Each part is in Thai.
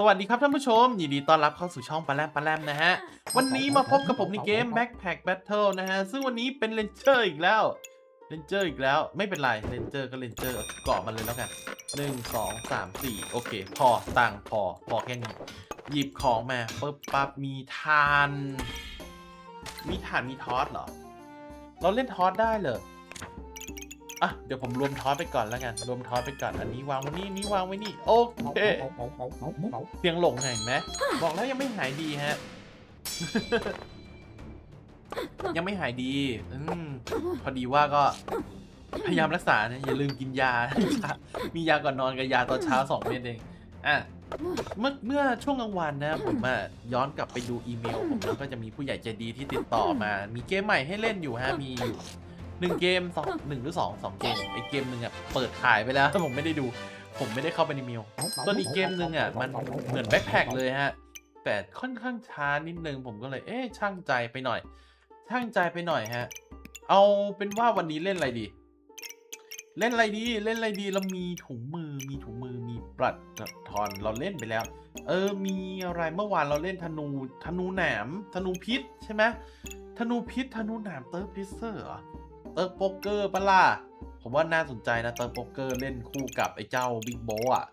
สวัสดีครับท่านผู้ชม ยินดีต้อนรับเข้าสู่ช่องปลาแรมปลาแรมนะฮะ วันนี้มาพบกับผมในเกม Backpack Battle นะฮะ ซึ่งวันนี้เป็นเลนเจอร์อีกแล้วเลนเจอร์อีกแล้วไม่เป็นไรเลนเจอร์ก็เลนเจอร์เกาะมันเลยแล้วกันหนึ่งสองสามสี่โอเค พอตังค์พอพอแค่นี้ หยิบของมาปึ๊บปั๊บมีทาน มีฐานมีทอสเหรอ เราเล่นทอสได้เลย อะเดี๋ยวผมรวมทอสไปก่อนแล้วกัน รวมทอสไปก่อน อันนี้วางไว้นี่นนี้วางไว้นี่ โอเคเสียงหลงเห็นไหมบอกแล้วยังไม่หายดีฮะ ยังไม่หายดีอืพอดีว่าก็พยายามรักษานะอย่าลืมกินยา มียาก่อนนอนกับยาตอนเช้าสองเม็ดเอง อะ เมื่อเมื่อช่วงกลางวันนะ ผมอะย้อนกลับไปดูอีเมลผมแล้วก็จะมีผู้ใหญ่ใจดีที่ติดต่อมา มีเกมใหม่ให้เล่นอยู่ฮะ มีอยู่ หนึ่งเกมสองหนึ่งหรือสองสองเกมไอเกมหนึ่งอะเปิดขายไปแล้วผมไม่ได้ดู ผมไม่ได้เข้าไปในเมลส่วอีกเกมหนึ่งอะมันเหมือนแบ็คแพคเลยฮะแต่ค่อนข้างช้านิดนึงผมก็เลยเอ๊ะช่างใจไปหน่อย ช่างใจไปหน่อยฮะ เอาเป็นว่าวันนี้เล่นอะไรดี เล่นอะไรดีเล่นอะไรดีเรามีถุงมือมีถุงมือมีปลัดทอนเราเล่นไปแล้ว เออมีอะไรเมื่อวานเราเล่นธนูธนูแหนมธนูพิษใช่ไหมธนูพิษธนูแหนมเติร์ฟพิเซอร์เหรอ เติร์ฟโป๊กเกอร์ปะล่ะผมว่าน่าสนใจนะเติร์ฟโป๊กเกอร์เล่นคู่กับไอ้เจ้าบิ๊กโบอะ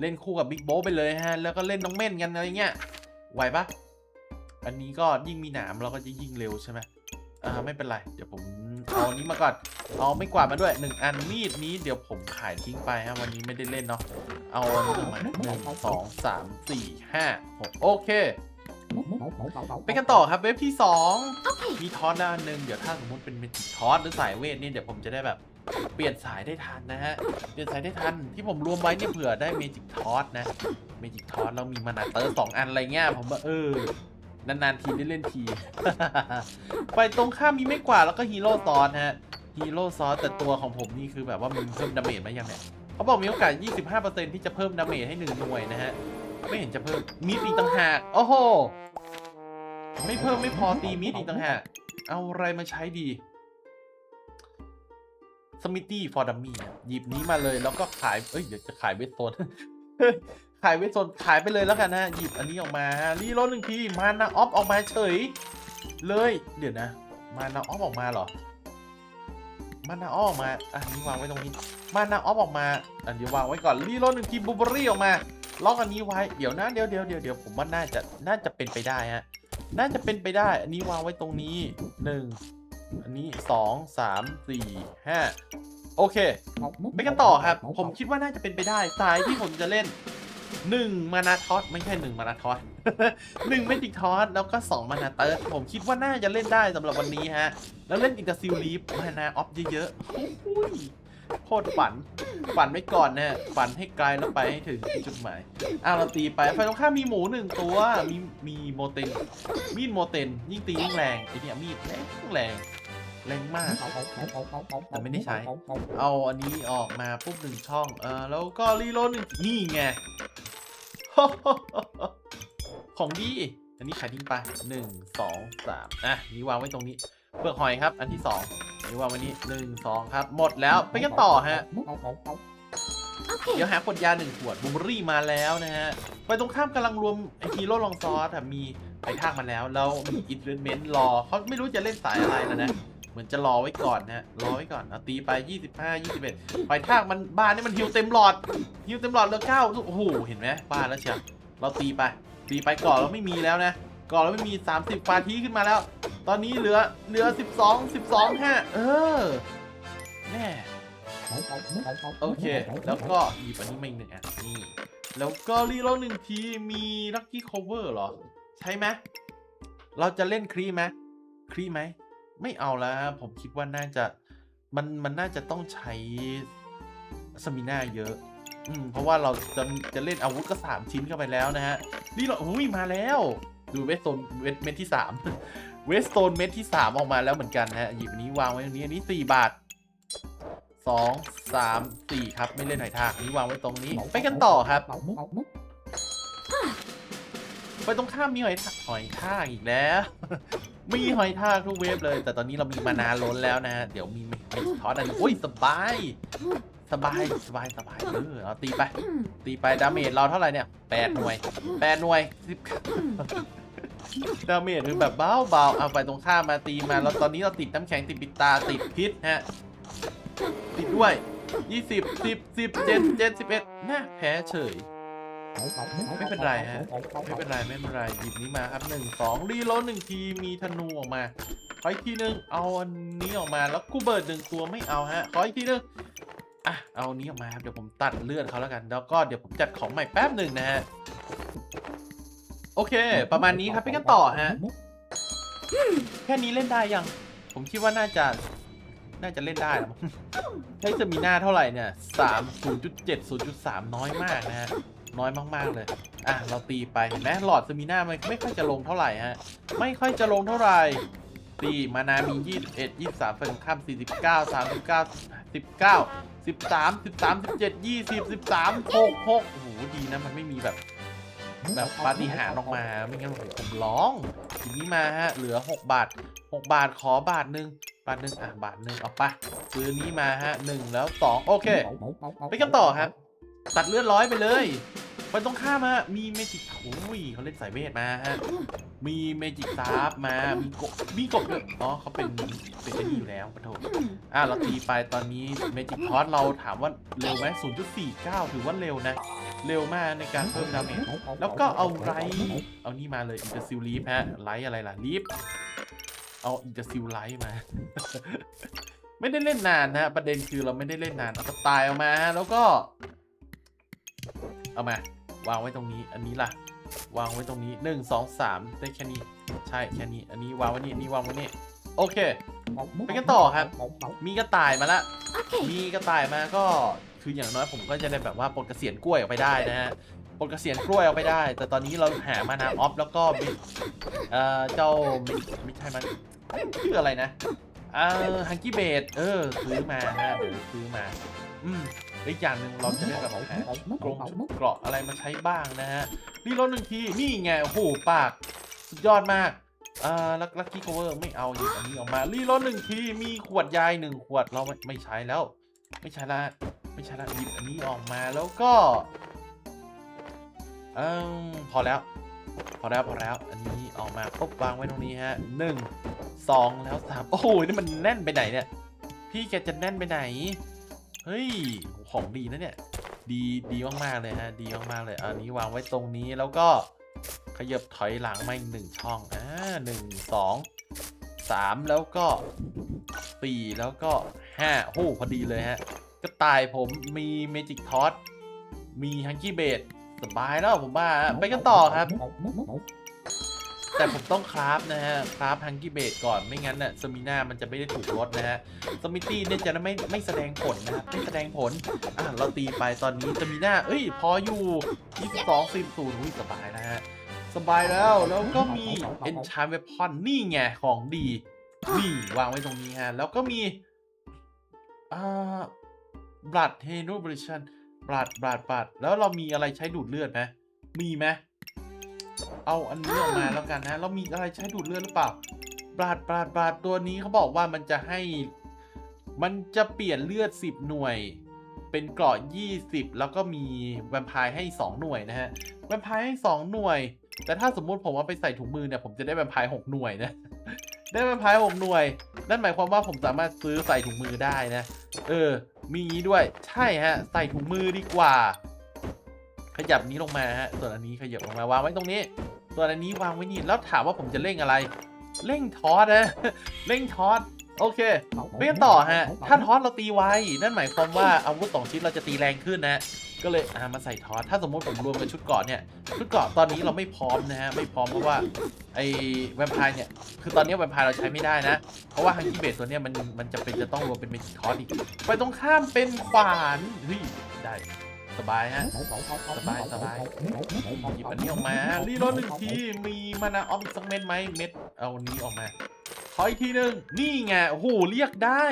เล่นคู่กับบิ๊กโบไปเลยฮะ แล้วก็เล่นน้องเม่นกันอะไรเงี้ยไหวปะอันนี้ก็ยิ่งมีหนามเราก็จะยิ่งเร็วใช่ไหมอ่าไม่เป็นไร เดี๋ยวผมเอาอันนี้มาก่อนเอาไม่กวาดมาด้วยหนึ่งอันมีดนี้เดี๋ยวผมขายทิ้งไปฮะวันนี้ไม่ได้เล่นเนาะเอาอันนี้มาหนึ่งสองสามสี่ห้าหกโอเค ไปกันต่อครับเว็บที่สองมีทอสด้านหนึ่งเดี๋ยวถ้าสมมติเป็นเมจิกทอสหรือสายเวทนี่เดี๋ยวผมจะได้แบบเปลี่ยนสายได้ทันนะฮะ เปลี่ยนสายได้ทันที่ผมรวมไว้เนี่ยเผื่อได้เมจิกทอสนะ เมจิกทอสแล้วมีมานาเตอร์สองอันอะไรเงี้ยผมว่าเออนานๆทีได้เล่นที ไปตรงข้ามมีไม่กว่าดแล้วก็ฮีโร่ซอสฮะ ฮีโร่ซอสแต่ตัวของผมนี่คือแบบว่ามันเพิ่มดาเมจไหมยังเนี่ยเขาบอกมีโอกาส 25%ที่จะเพิ่มดาเมจให้หนึ่งหน่วยนะฮะ ไม่เห็นจะเพิ่มมีดอีกต่างหาก โอ้โห ไม่เพิ่มไม่พอตีมีดอีกต่างหากเอาอะไรมาใช้ดีสมิตี้ฟอร์ดัมมี่หยิบนี้มาเลยแล้วก็ขาย เอ้ย เดี๋ยวจะขายเวทโซน ขายเวทโซน ขายไปเลยแล้วกันนะ หยิบอันนี้ออกมารีโหลดหนึ่งทีมานาออฟออกมาเฉย เลย เดี๋ยวนะ มานาออฟออกมาเหรอ มานาออฟออกมา อะนี่วางไว้ตรงนี้ มานาออฟออกมา อันเดี๋ยววางไว้ก่อนรีโหลดหนึ่งทีบูเบอรี่ออกมา ล็อกอันนี้ไว้ เดี๋ยวนะ เดี๋ยวเดี๋ยวเดี๋ยวเดี๋ยวผมว่าน่าจะ น่าจะเป็นไปได้ฮะ น่าจะเป็นไปได้ อันนี้วางไว้ตรงนี้หนึ่งอันนี้สองสามสี่ห้าโอเค ไปกันต่อครับ ผมคิดว่าน่าจะเป็นไปได้สายที่ผมจะเล่นหนึ่งมานาทอสไม่ใช่หนึ่งมานาทอสหนึ่งเมจิกทอสแล้วก็สองมานาเติร์ดผมคิดว่าน่าจะเล่นได้สำหรับวันนี้ฮะ แล้วเล่นอีกกับซิลลีฟมานาออฟเยอะๆ โคตรฝัน ฝันไว้ก่อนนะฝันให้ไกลแล้วไปให้ถึงจุดหมายอะเราตีไปไฟตรงข้ามมีหมูหนึ่งตัวมีมีโมเตนมีดโมเตนยิ่งตียิ่งแรงไอเนี่ยมีดแรงแรงแรงมากแต่ไม่ได้ใช้ เอาอันนี้ออกมาปุ๊บหนึ่งช่องเออแล้วก็รีโหลดหนึ่งนี่ไงของดี อันนี้ขายทิ้งไปหนึ่งสองสามอะนี่วางไว้ตรงนี้เปลือกหอยครับ อันที่สอง นี่ว่าว้นี้หนึ่งสองครับ หมดแล้วไปกันต่อฮะเดี๋ยวหาขวดยาหนึ่งขวดบูมรี่มาแล้วนะฮะ ไปตรงข้ามกำลังรวมไอฮีโร่ลองซอสอะมีไอทากมาแล้ว แล้วมีอินเวนเมนต์รอเขาไม่รู้จะเล่นสายอะไรแล้วนะ เหมือนจะรอไว้ก่อนนะ รอไว้ก่อนเอาตีไป 25 21 ไปทากมันบ้านนี่มันฮิวเต็มหลอดฮิวเต็มหลอดเหลือเก้าโอ้โหเห็นไหมบ้านแล้วเชียวเราตีไป ตีไปก่อนเราไม่มีแล้วนะก่อนเราไม่มี 30ฟาทีขึ้นมาแล้ว ตอนนี้เหลือเหลือ 12 12ฮะเออแน่โอเค แล้วก็หยิบอันนี้มาอีกหนึ่งอันนี่แล้วก็รีโหลดหนึ่งทีมีลั c กี้ c คเวอร์เหรอ ใช่ไหมเราจะเล่นครีไหมครีไหม ไม่เอาแล้วผมคิดว่าน่าจะมันมันน่าจะต้องใช้สมิน่าเยอะอืมเพราะว่าเราจะจะเล่นอาวุธก็สามชิ้นเข้าไปแล้วนะฮะ นี่เราอุ้ยมาแล้ว ดูเวสโตนเวสเม็ดที่สาม เวสโตนเม็ดที่สามออกมาแล้วเหมือนกันนะฮะหยิบอันนี้วางไว้ตรงนี้ อันนี้สี่บาทสองสามสี่ครับ ไม่เล่นหอยทากนี้วางไว้ตรงนี้ ไปกันต่อครับ ไปตรงข้ามมีหอยทากหอยทากอีกแล้ว มีหอยทากทุกเวฟเลย แต่ตอนนี้เรามีมานานล้นแล้วนะฮะ เดี๋ยวมีเมจิทอสอันนี้อุ้ยสบายสสบายสบายสบายเออเอาตีไป ตีไปดาเมจเราเท่าไหร่เนี่ยแปดหน่วยแปดหน่วยสิบ ดาเมจคือแบบเบาเบาๆเอาไปตรงข้ามมาตีมาแล้วตอนนี้เราติดน้ำแข็งติดปิดตาติดพิษฮะ ติดด้วยยี่สิบสิบสิบเจ็ดเจ็ดสิบเอ็ดน่าแพ้เฉย ไม่เป็นไรฮะ ไม่เป็นไรไม่เป็นไรหยิบนี้มาครับหนึ่งสองรีโหลดหนึ่งทีมีธนูออกมาขออีกทีหนึงเอาอันนี้ออกมาแล้วกูเบิร์ดหนึ่งตัวไม่เอาฮะขออีกทีหนึงอะเอาอันนี้ออกมาครับเดี๋ยวผมตัดเลือดเขาแล้วกัน แล้วก็เดี๋ยวผมจัดของใหม่แป๊บหนึ่งนะฮะ โอเค ประมาณนี้ครับไปกันต่อฮะ แค่นี้เล่นได้ยัง ผมคิดว่าน่าจะ น่าจะเล่นได้แล้วใช้จะมีหน้าเท่าไหร่เนี่ยสามศูนย์จุดเจ็ดศูนย์จุดสามน้อยมากนะฮะ น้อยมากๆเลย อะ เราตีไปเห็นไหมหลอดสมิน่ามันไม่ค่อยจะลงเท่าไหร่ฮะ ไม่ค่อยจะลงเท่าไหร่ตีมานามี21 23phần ข้าม49 39 19 13 13 17 20 13 6 6โอ้โหดีนะมันไม่มีแบบ แบบปาฏิหาริย์ออกมา ไม่งั้นผมผมร้องทีนี้มาฮะ เหลือ 6 บาท 6 บาทขอบาทหนึ่งบาทหนึ่งอะบาทหนึ่งเอาไปซื้อนี้มาฮะหนึ่งแล้วสองโอเค ไปกันต่อครับ ตัดเลือดร้อยไปเลยไปตรงข้ามฮะมีเมจิกโอ้ยเขาเล่นสายเวทมาฮะมีเมจิกซาร์ฟมา มีกบมีกบด้วยอ๋อเขาเป็นเป็นไอ้นี่อยู่แล้วปะโถอะเราตีไปตอนนี้เมจิกทอสเราถามว่าเร็วไหม0.49 ถือว่าเร็วนะ เร็วมากในการเพิ่มดาเมจแล้วก็เอาไรเอานี่มาเลยอินเตอร์ซิลลีฟฮะไลท์อะไรล่ะลีฟเอาอินเตอร์ซิลไลท์มา ไม่ได้เล่นนานนะฮะประเด็นคือเราไม่ได้เล่นนานเอาสไตล์เอามาฮะแล้วก็ เอามาวางไว้ตรงนี้ อันนี้ล่ะ วางไว้ตรงนี้หนึ่งสองสามได้แค่นี้ ใช่แค่นี้ อันนี้วางไว้นี่อันนี้วางไว้นี่โอเคไปกันต่อครับ มีกระต่ายมาละ มีกระต่ายมาก็ คืออย่างน้อยผมก็จะได้แบบว่าปลดเกษียณกล้วยออกไปได้นะฮะปลดเกษียณกล้วยออกไปได้ แต่ตอนนี้เราหามานาออฟแล้วก็มีเอ่อเจ้าไม่ใช่มันชื่ออะไรนะเอ่อฮังกี้เบดเออซื้อมาฮะเดี๋ยวซื้อมา อืมแล้วอีกอย่างหนึ่งเราจะได้แบบหากรงชุดเกราะอะไรมาใช้บ้างนะฮะรีโหลดหนึ่งทีนี่ไงโอ้โหปากสุดยอดมากอ่าลักลักกี้โคเวอร์ไม่เอาหยิบอันนี้ออกมารีโหลดหนึ่งทีมีขวดยายหนึ่งขวดเราไม่ไม่ใช้แล้ว ไม่ใช่ละ ไม่ใช่ละหยิบอันนี้ออกมาแล้วก็เออพอแล้ว พอแล้วพอแล้ว อันนี้ออกมาปุ๊บวางไว้ตรงนี้ฮะหนึ่งสองแล้วสามโอ้โหนี่มันแน่นไปไหนเนี่ย พี่แกจะแน่นไปไหน เฮ้ยของดีนะเนี่ย ดีดีมากๆเลยฮะดีมากๆเลยอันนี้วางไว้ตรงนี้แล้วก็ขยับถอยหลังมาอีกหนึ่งช่องอ่าหนึ่งสองสามแล้วก็สี่แล้วก็ห้าโอ้พอดีเลยฮะ กระต่ายผมมีเมจิกทอสมีฮังกี้เบดสบายแล้วผมว่าไปกันต่อครับ แต่ผมต้องคราฟนะฮะคราฟฮังกี้เบดก่อนไม่งั้นน่ะสมิน่ามันจะไม่ได้ถูกลดนะฮะสมิตี้เนี่ยจะไม่ไม่แสดงผลนะครับไม่แสดงผลอะเราตีไปตอนนี้สมิน่าเอ้ย พออยู่22 10 0อุ้ยสบายนะฮะสบายแล้วแล้วก็มี Enchant Weapon นี่ไงของดีนี่วางไว้ตรงนี้ฮะแล้วก็มีอ่า Blood h e n o b l i t i o n Blood Blood Blood แล้วเรามีอะไรใช้ดูดเลือดไหมมีไหมเอาอันนี้ออกมาแล้วกันนะเรามีอะไรใช้ดูดเลือดหรือเปล่าบาดบาดบาดตัวนี้เขาบอกว่ามันจะให้ มันจะเปลี่ยนเลือด 10 หน่วย เป็นเกราะ20 แล้วก็มีแวมไพร์ให้ 2 หน่วยนะฮะแวมไพร์ให้ 2 หน่วย แต่ถ้าสมมุติผมเอาไปใส่ถุงมือเนี่ยผมจะได้แวมไพร์6หน่วยนะได้แวมไพร์6หน่วยนั่นหมายความว่าผมสามารถซื้อใส่ถุงมือได้นะ เออ มีงี้ด้วย ใช่ฮะ ใส่ถุงมือดีกว่า ขยับนี้ลงมาฮะ ส่วนอันนี้ขยับลงมาวางไว้ตรงนี้ ส่วนอันนี้วางไว้นี่ แล้วถามว่าผมจะเร่งอะไร เร่งทอสนะ เร่งทอสโอเคไปกันต่อฮะ ถ้าทอสเราตีไว นั่นหมายความว่าอาวุธสองชิ้นเราจะตีแรงขึ้นนะ ก็เลยอามาใส่ทอสถ้าสมมติผมรวมกับชุดเกาะเนี่ย ชุดเกาะตอนนี้เราไม่พร้อมนะฮะ ไม่พร้อมเพราะว่าไอ้แวมไพร์เนี่ย คือตอนนี้แวมไพร์เราใช้ไม่ได้นะ เพราะว่าฮังกี้เบสตัวเนี้ยมันมันจะเป็นจะต้องรวมเป็นเมจิคอสอีก ไปตรงข้ามเป็นขวานเฮ้ยได้ สบายฮะ สบายสบายหยิบอันนี้ออกมา รีโหลดหนึ่งที มีมานาออฟอีกสักเม็ดไหมเม็ด เอาอันนี้ออกมา ขออีกทีหนึ่งนี่ไง โอ้โห เรียกได้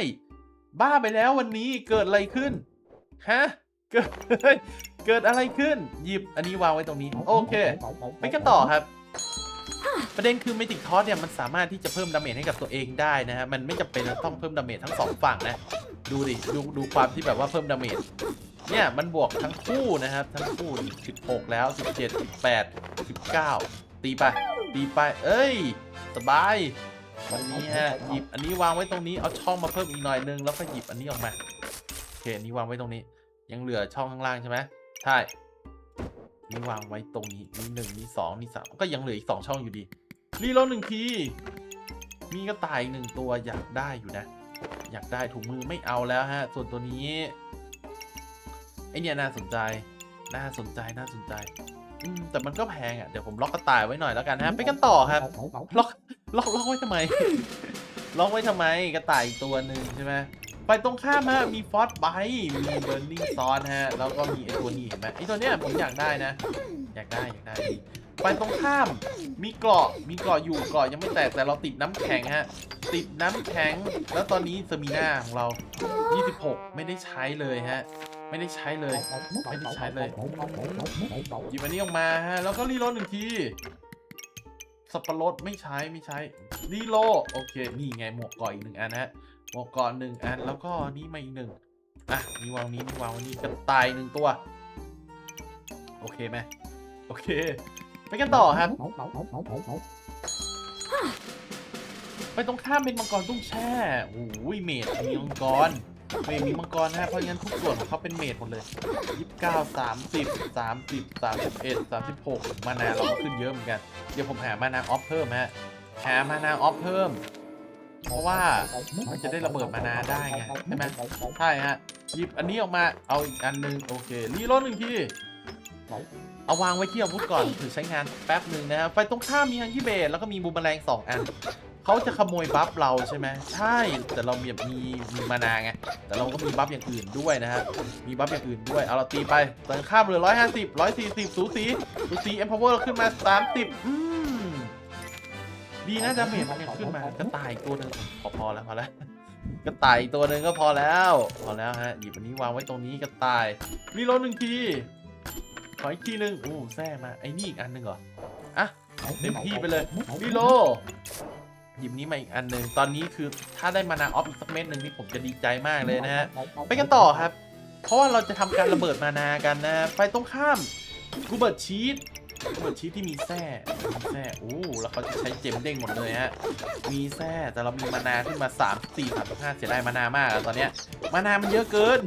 บ้าไปแล้ววันนี้เกิดอะไรขึ้น ฮะ เกิดเกิดอะไรขึ้น หยิบอันนี้วางไว้ตรงนี้ โอเค ไปกันต่อครับ ประเด็นคือเมจิกทอสเนี่ยมันสามารถที่จะเพิ่มดาเมจให้กับตัวเองได้นะฮะ มันไม่จำเป็นต้องเพิ่มดาเมจทั้งสองฝั่งนะ ดูดิ ดูดูความที่แบบว่าเพิ่มดาเมจ เนี่ยมันบวกทั้งคู่นะครับ ทั้งคู่ 16 แล้ว 17 18 19 ตีไป ตีไป เอ้ย สบายวันนี้ฮะ หยิบอันนี้วางไว้ตรงนี้ เอาช่องมาเพิ่มอีกหน่อยนึง แล้วก็หยิบอันนี้ออกมา โอเค อันนี้วางไว้ตรงนี้ ยังเหลือช่องข้างล่างใช่ไหมใช่นี่วางไว้ตรงนี้นี่หนึ่งนี่สองนี่สามก็ยังเหลืออีกสองช่องอยู่ดีรีโหลดหนึ่งทีมีกระต่ายหนึ่งตัวอยากได้อยู่นะ อยากได้ถุงมือไม่เอาแล้วฮะ ส่วนตัวนี้ไอเนี่ยน่าสนใจ น่าสนใจน่าสนใจอืมแต่มันก็แพงอะเดี๋ยวผมล็อกกระต่ายไว้หน่อยแล้วกันฮะไปกันต่อครับล็อกล็อกล็อกไว้ทำไม ล็อกไว้ทำไมกระต่ายอีกตัวหนึ่งใช่ไหม ไปตรงข้ามฮะมีฟอสไบมีเบอร์ลิงซอนฮะแล้วก็มีไอตัวนี้เห็นไหมไอตัวเนี้ยผมอยากได้นะ อยากได้อยากได้ ไปตรงข้ามมีเกราะมีเกราะอยู่เกราะยังไม่แตกแต่เราติดน้ำแข็งฮะติดน้ำแข็ง แล้วตอนนี้สมีนาของเรา 26 ไม่ได้ใช้เลยฮะไม่ได้ใช้เลยไม่ได้ใช้เลยหยิบอันนี้ออกมาฮะแล้วก็รีโหลดหนึ่งทีสับปะรดไม่ใช้ไม่ใช้รีโหลดโอเค นี่ไงหมวกเกาะอีกหนึ่งอันฮะ หมวกเกาะหนึ่งอันแล้วก็นี่มาอีกหนึ่งอะนี่วางนี้นี่วางนี่กระต่ายหนึ่งตัว โอเคไหมโอเค ไปกันต่อครับ ไปตรงข้ามเป็นมังกรตุ้งแช่โอ้ยเมดมีมังกรเมดมีมังกรนะฮะเพราะงั้นทุกส่วนของเขาเป็นเมดหมดเลยยี่สิบเก้าสามสิบสามสิบสามสิบเอ็ดสามสิบหกมานาเราก็ขึ้นเยอะเหมือนกัน เดี๋ยวผมหามานาออฟเพิ่มฮะหามานาออฟเพิ่ม เพราะว่ามันจะได้ระเบิดมานาได้ไงใช่ไหมใช่ฮะหยิบอันนี้ออกมาเอาอีกอันหนึงโอเครีโหลดหนึ่งทีเอาวางไว้ที่อาวุธก่อนถือใช้งานแป๊บหนึ่งนะครับไฟตรงข้ามมีฮังกี้เบดแล้วก็มีบูมแมลงสองอันเขาจะขโมยบัฟเราใช่ไหมใช่แต่เรามีมีมีมานาไงแต่เราก็มีบัฟอย่างอื่นด้วยนะฮะมีบัฟอย่างอื่นด้วยเอาเราตีไปตรงข้ามเหลือร้อยห้าสิบร้อยสี่สิบสูสีสูสีเอ็มพาวเวอร์ขึ้นมาสามสิบอืม ดีนะดาเมจมันยังขึ้นมากระต่ายอีกตัวหนึ่งพอพอแล้วพอแล้วกระต่ายอีกตัวหนึ่งก็พอแล้ว พอแล้วฮะหยิบอันนี้วางไว้ตรงนี้กระต่ายรีโหลดหนึ่งทีขออีกทีหนึ่งอู้แซ่มาไอ้นี่อีกอันหนึ่งเหรออะเต็มที่ไปเลยรีโหลดหยิบนี้มาอีกอันหนึ่งตอนนี้คือถ้าได้มานาออฟอีกสักเม็ดหนึ่งนี่ผมจะดีใจมากเลยนะฮะไปกันต่อครับ เพราะว่าเราจะทำการระเบิดมานากันนะไปตรงข้ามกูเบิร์ตชีส เบิร์ตชีสที่มีแส้มีแส้โอ้แล้วเขาจะใช้เจมเด้งหมดเลยฮะ มีแส้แต่เรามีมานาขึ้นมา3 4 3 5เสียดายมานามากตอนเนี้ย มานามันเยอะเกิน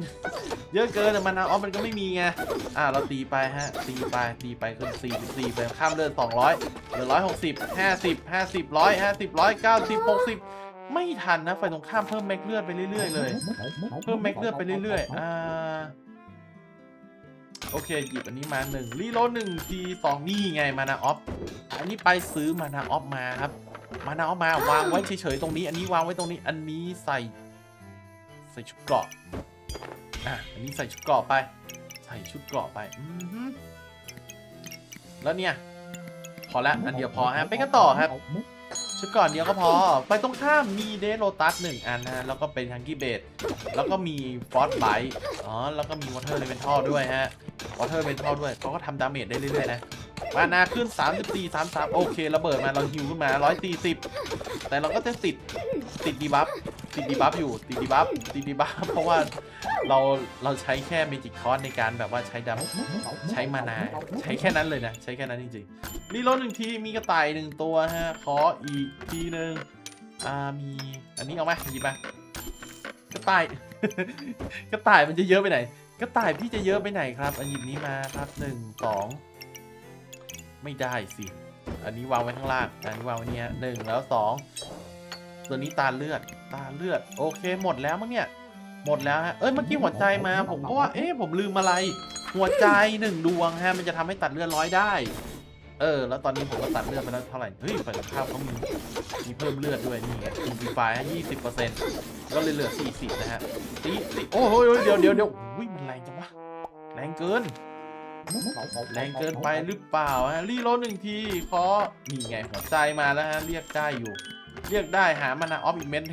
เยอะเกินแต่มานาออฟมันก็ไม่มีไง อ่าเราตีไปฮะ ตีไป ตีไปขึ้น44ไปข้ามเลือด200เหลือ160 50 50 100 50 190 60ไม่ทันนะไฟตรงข้ามเพิ่มแม็กเลือดไปเรื่อยๆเลย เพิ่มแม็กเลือดไปเรื่อยๆ อ่า โอเค หยิบอันนี้มาหนึ่งรีโลหนึ่งทีสองนี่ไงมานาออฟอันนี้ไปซื้อมานาออฟมาครับ มานาออฟมาวางไว้เฉยๆตรงนี้ อันนี้วางไว้ตรงนี้ อันนี้ใส่ ใส่ชุดเกราะอะอันนี้ใส่ชุดเกราะไป ใส่ชุดเกราะไปอือแล้วเนี่ย พอละอันเดียวพอฮะไปกันต่อครับ ชุดก่อนเดียวก็พอ ไปตรงข้ามมีเดโรตัสหนึ่งอันนะฮะ แล้วก็เป็นฮังกี้เบดแล้วก็มีฟอสไบอ๋อ แล้วก็มีวอเทอร์เลเวนทอลด้วยฮะ วอเทอร์เลเวนทอลด้วยเขาก็ทำดาเมจได้เรื่อยๆนะ มานาขึ้น 34 33 โอเค ระเบิดมา เราฮิวขึ้นมา 140 แต่เราก็จะติด ติดดีบัฟ ติดดีบัฟอยู่ติดดีบัฟติดดีบัฟเพราะว่าเราเราใช้แค่เมจิกคอร์ในการแบบว่าใช้ดาใช้มานาใช้แค่นั้นเลยนะ ใช้แค่นั้นจริงๆรีโหลดหนึ่งทีมีกระต่ายหนึ่งตัวฮะขออีกทีหนึ่งอ่ามีอันนี้เอาไหมหยิบมากระต่ายกระต่ายมันจะเยอะไปไหนกระต่ายพี่จะเยอะไปไหนครับ อันหยิบนี้มาครับหนึ่งสองไม่ได้สิอันนี้วางไว้ข้างล่างอันนี้วางไว้เนี่ยหนึ่งแล้วสอง ตัวนี้ตาเลือด ตาเลือด โอเค หมดแล้วมั้งเนี่ย หมดแล้วฮะ เอ้ย เมื่อกี้หัวใจมา ผมก็ว่า เอ๊ะ ผมลืมอะไร หัวใจหนึ่งดวงฮะ มันจะทำให้ตัดเลือดร้อยได้ เออ แล้วตอนนี้ผมก็ตัดเลือดไปแล้วเท่าไหร่ เฮ้ยฝ่ายตรงข้ามเขามี มีเพิ่มเลือดด้วยนี่ไงอินฟิฟายยี่สิบเปอร์เซ็นต์ก็เลยเหลือสี่สิบนะฮะตีตีโอ้โหเดี๋ยวเดี๋ยวเดี๋ยวอุ้ยมันแรงจังวะ แรงเกินแรงเกินไปหรือเปล่าฮะรีโหลดหนึ่งทีขอนี่ไงหัวใจมาแล้วฮะ เรียกได้อยู่ เรียกได้หามานาออฟอีกเม็ด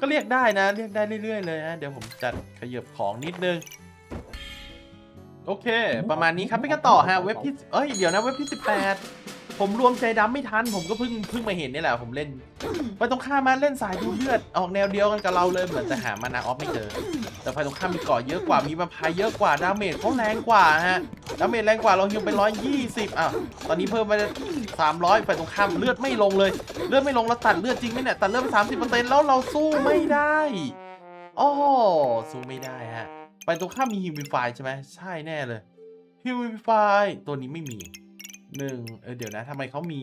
ก็เรียกได้นะ เรียกได้เรื่อยๆเลยฮะเดี๋ยวผมจัดขยับของนิดนึง โอเค ประมาณนี้ครับไปกันต่อฮะเว็บที่เอ้ยเดี๋ยวนะเว็บที่ 18 ผมรวมใจดำไม่ทัน ผมก็เพิ่งเพิ่งมาเห็นนี่แหละ ผมเล่นไปตรงข้ามมาเล่นสายดูเลือด ออกแนวเดียวกันกับเราเลยเหมือนแต่หามานาออฟไม่เจอ แต่ไฟตรงข้ามมีเกาะเยอะกว่ามีมาพายเยอะกว่าดาเมจเขาแรงกว่าฮะดาเมจแรงกว่าเราฮิวไปร้อยยี่สิบอะตอนนี้เพิ่มไปสามร้อยไฟตรงข้ามเลือดไม่ลงเลย เลือดไม่ลงเราตัดเลือดจริงไหมเนี่ยตัดเลือดไปสามสิบเปอร์เซ็นต์แล้วเราสู้ไม่ได้โอ้สู้ไม่ได้ฮะไปตรงข้ามมีฮิวิฟายใช่ไหมใช่แน่เลยฮิวิฟายตัวนี้ไม่มี หนึ่งเออเดี๋ยวนะทำไมเขามี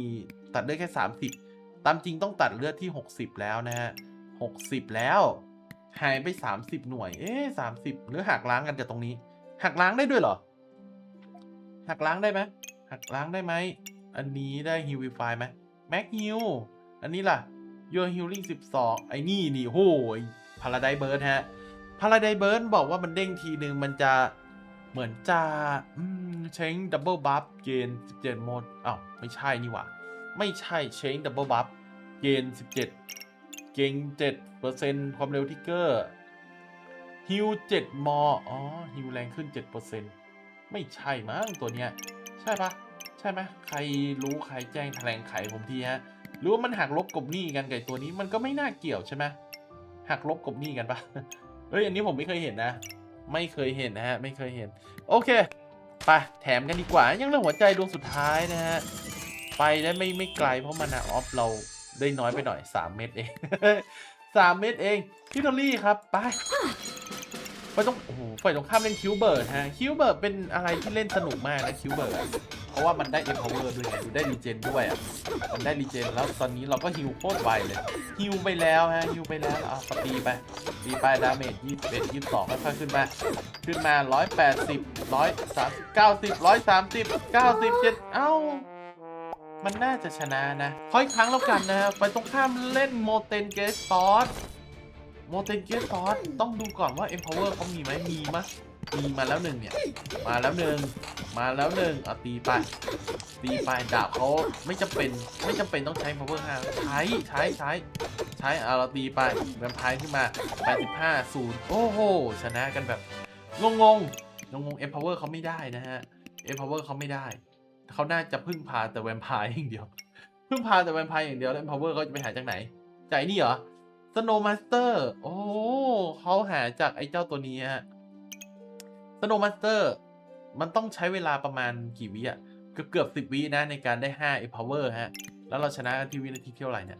ตัดเลือดแค่ 30 ตามจริงต้องตัดเลือดที่ 60 แล้วนะฮะ60แล้ว หายไป 30 หน่วย เอ๊ะ30หรือหักล้างกันจากตรงนี้ หักล้างได้ด้วยเหรอ หักล้างได้ไหมหักล้างได้ไหม อันนี้ได้ฮิวิฟายไหมแม็กฮิวอันนี้ล่ะ Your Healing 12ไอ้นี่นี่โหยพาราไดเบิร์ดฮะพาราไดเบิร์ดบอกว่ามันเด้งทีนึงมันจะ เหมือนจะเชงดับเบิลบัฟเกณฑ์17โหมดอ้าวไม่ใช่นี่หว่า ไม่ใช่เชงดับเบิลบัฟเกณฑ์17 เกณฑ์7%ความเร็วทิกเกอร์ฮิว7มออ๋อฮิวแรงขึ้น7%ไม่ใช่มั้งตัวเนี้ย ใช่ปะใช่ไหมใครรู้ใครแจ้งแถลงไขผมทีฮะหรือว่ามันหักลบกบหนี้กันไอ้ตัวนี้มันก็ไม่น่าเกี่ยวใช่ไหมหักลบกบหนี้กันปะเฮ้ยอันนี้ผมไม่เคยเห็นนะ ไม่เคยเห็นนะฮะ ไม่เคยเห็น โอเค ไป แถมกันดีกว่า ยังเรื่องหัวใจดวงสุดท้ายนะฮะ ไปได้ไม่ไม่ไกลเพราะมานาออฟเราได้น้อยไปหน่อย 3 เม็ดเอง 3 เม็ดเอง พี่ทอรี่ครับ ไป ไปต้องโอ้โหฝ่ายตรงข้ามเล่นคิวเบิร์ดฮะคิวเบิร์ดเป็นอะไรที่เล่นสนุกมากนะคิวเบิร์ดเพราะว่ามันได้เอ็มพาวเวอร์ด้วยไงได้รีเจนด้วยอะมันได้รีเจนแล้วตอนนี้เราก็ฮิวโคตรไวเลยฮิวไปแล้วฮะฮิวไปแล้วอาก็ตีไปตีไปดาเมจยี่สิบเอ็ดยี่สิบสองค่อยๆขึ้นมา ขึ้นมาร้อยแปดสิบร้อยสามสิบเก้าสิบร้อยสามสิบเก้าสิบเจ็ดเอ้ามันน่าจะชนะนะขออีกครั้งแล้วกันนะฮะไปตรงข้ามเล่นโมเตนเกสซอส โมเตนเกสซอสต้องดูก่อนว่า Empower เขามีไหมมีมะมีมาแล้วหนึ่งเนี่ย มาแล้วหนึ่งมาแล้วหนึ่งเอาตีไป ตีไปดาบเขาไม่จำเป็นไม่จำเป็นต้องใช้ power 5ใช้ใช้ใช้ใช้เอาเราตีไปแวมไพร์ขึ้นมา 85 0 โอ้โห ชนะกันแบบ งงงงงง empower เขาไม่ได้นะฮะ empower เขาไม่ได้เขาน่าจะพึ่งพาแต่แวมไพร์อย่างเดียว พึ่งพาแต่แวมไพร์อย่างเดียวแล้ว empower เขาจะไปหาจากไหนจากนี่เหรอ snow master โอ้เขาหาจากไอ้เจ้าตัวนี้ฮะ snow master มันต้องใช้เวลาประมาณกี่วิอะเกือบเกือบสิบวินะในการได้5 empower ฮะ แล้วเราชนะที่วินาทีที่เท่าไหร่เนี่ย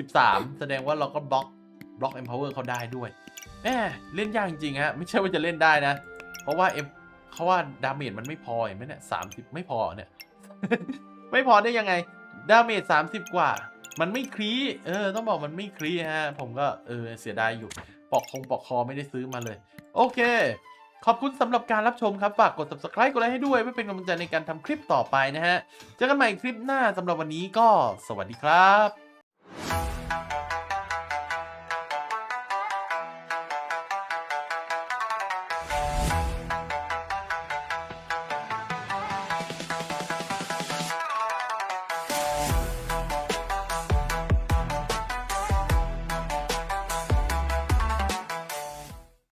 13แสดงว่าเราก็บล็อกบล็อก empower เขาได้ด้วยแหมเล่นยากจริงฮะ ไม่ใช่ว่าจะเล่นได้นะ เพราะว่าเอ็มเขาว่าดาเมจมันไม่พอเห็นไหมเนี่ยสามสิบไม่พอเนี่ย ไม่พอได้ยังไง ดาเมจสามสิบกว่า มันไม่คลีเออ ต้องบอกมันไม่คลีฮะ ผมก็เออเสียดายอยู่ ปอกคงปอกคอไม่ได้ซื้อมาเลย โอเค ขอบคุณสำหรับการรับชมครับ ฝากกด subscribe กดไลค์ให้ด้วยเพื่อเป็นกำลังใจในการทำคลิปต่อไปนะฮะ เจอกันใหม่คลิปหน้าสำหรับวันนี้ก็สวัสดีครับ